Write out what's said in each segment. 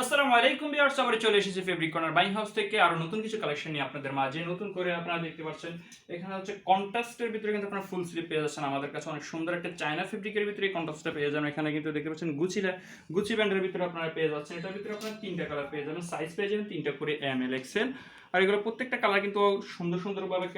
আসসালামু আলাইকুম বিয়ার্স আবার চলে এসেছি ফেব্রিক কর্নার বাইং হাউস থেকে। আরও নতুন কিছু কালেকশন নিয়ে আপনাদের মাঝে। নতুন করে আপনারা দেখতে পাচ্ছেন, এখানে হচ্ছে কন্ট্রাস্টের ভিতরে কিন্তু আপনারা ফুল স্লিপ পেয়ে যাচ্ছেন। আমাদের কাছে অনেক সুন্দর একটা চায়না ফেব্রিকের ভিতরে কন্ট্রাস্টটা পেয়ে যাবেন। এখানে কিন্তু দেখতে পাচ্ছেন গুচিলা গুচি ব্যান্ডের ভিতরে আপনারা পেয়ে যাচ্ছেন। এটার ভিতরে আপনারা তিনটা কালার পেয়ে যাবেন। সাইজ পেয়ে যাবেন তিনটা করে এম এল এক্সেল আর এগুলো প্রত্যেকটা কালার কিন্তু সুন্দর সুন্দরভাবে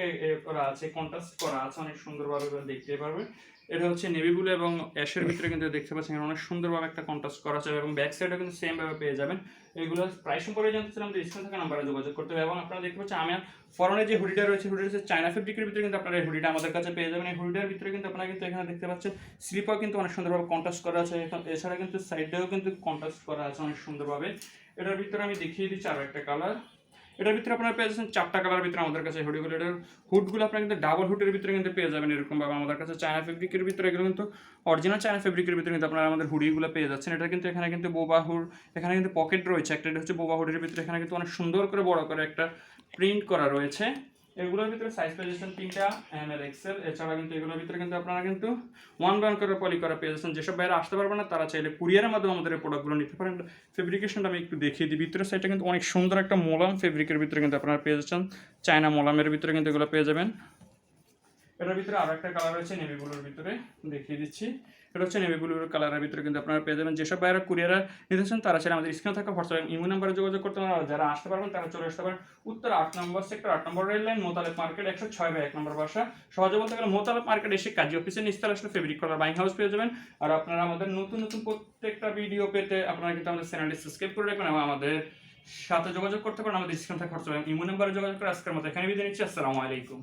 করা আছে কন্ট্রাস্ট করা আছে, অনেক সুন্দরভাবে দেখতে পারবেন। এটা হচ্ছে নেভি ব্লু এবং অ্যাশের ভিতরে কিন্তু দেখতে পাচ্ছেন এখানে অনেক সুন্দরভাবে একটা কন্ট্রাস্ট করা আছে এবং ব্যাক সাইডও কিন্তু সেম ভাবে পেয়ে যাবেন। এগুলো প্রাইস সম্পর্কে জানতে চান আমাদের স্ক্রিন থাকা নাম্বারে যোগাযোগ করতে হবে এবং আপনারা দেখতে পাচ্ছেন আমি ফরনে যে হুডিটা রয়েছে হুডিটা হচ্ছে চায়না ফেব্রিকের ভিতরে কিন্তু আপনারা এই হুডিটা আমাদের কাছে পেয়ে যাবেন। এই হুডিটার ভিতরে কিন্তু আপনারা কিন্তু এখানে দেখতে পাচ্ছেন স্লিপার কিন্তু অনেক সুন্দরভাবে কন্ট্রাস্ট করা আছে। এছাড়া কিন্তু সাইডটাও কিন্তু কন্ট্রাস্ট করা আছে অনেক সুন্দরভাবে। এটার ভিতরে আমি দেখিয়ে দিচ্ছি আরও একটা কালার এটার ভিতরে আপনারা পেয়ে যাচ্ছেন চারটা কালার ভিতরে আমাদের কাছে হুডিগুলো এটার হুডগুলো আপনার কিন্তু ডাবল হুডের ভিতরে কিন্তু পেয়ে যাবেন এরকম ভাবে। আমাদের কাছে চায়না ফেব্রিকের ভিতরে এগুলো কিন্তু অরিজিনাল চায়না ফেব্রিকের ভিতরে কিন্তু আপনারা আমাদের হুডিগুলো পেয়ে যাচ্ছেন। এটা কিন্তু এখানে কিন্তু বোবা হুড এখানে কিন্তু পকেট রয়েছে। একটা এটা হচ্ছে বোবা হুডের ভিতরে এখানে কিন্তু অনেক সুন্দর করে বড় করে একটা প্রিন্ট করা রয়েছে। এগুলোর ভিতরে সাইজ যাচ্ছেন তিনটা এম এল এক্সেল এছাড়া কিন্তু এগুলোর ভিতরে কিন্তু আপনারা কিন্তু ওয়ান ওয়ান করে পলি করা যাচ্ছেন যেসব বাইরে আসতে পারবে না, তারা চাইলে কুরিয়ারের মাধ্যমে আমাদের এই প্রোডাক্টগুলো নিতে পারেন। ফেব্রিকেশনটা আমি একটু দেখিয়ে দিই। ভিতরে সাইডটা কিন্তু অনেক সুন্দর একটা মোলাম ফেব্রিকের ভিতরে কিন্তু আপনারা পেয়ে যাচ্ছেন। চায়না মোলামের ভিতরে কিন্তু এগুলো পেয়ে যাবেন। এটার ভিতরে আরও একটা কালার রয়েছে নেভি ব্লুর ভিতরে দেখিয়ে দিচ্ছি। এটা হচ্ছে নেভি ব্লুর কালারের ভিতরে কিন্তু আপনারা পেয়ে যাবেন। যেসব বাইরে কুরিয়ারে নিতেছেন তারা চাইলে আমাদের স্ক্রিনে থাকা হোয়াটসঅ্যাপ ইমো নাম্বারে যোগাযোগ করতে পারেন। যারা আসতে পারবেন, তারা চলে আসতে পারেন উত্তর আট নম্বর সেক্টর আট number rail line Motaleb market একশো ছয় বাই এক নম্বর বাসা। সহজে বলতে গেলে মোতালেব মার্কেট এসে কাজী অফিসে নিস্তার আসলে ফেব্রিক কলার বাইং হাউস পেয়ে যাবেন। আর আপনারা আমাদের নতুন নতুন প্রত্যেকটা ভিডিও পেতে আপনারা কিন্তু আমাদের চ্যানেলটি সাবস্ক্রাইব করে রাখবেন এবং আমাদের সাথে যোগাযোগ করতে পারেন। আমাদের স্ক্রিনে থাকা হোয়াটসঅ্যাপ ইমো নাম্বারে যোগাযোগ করে আজকের মতো এখানে বিদায় নিচ্ছি। আসসালামু আলাইকুম।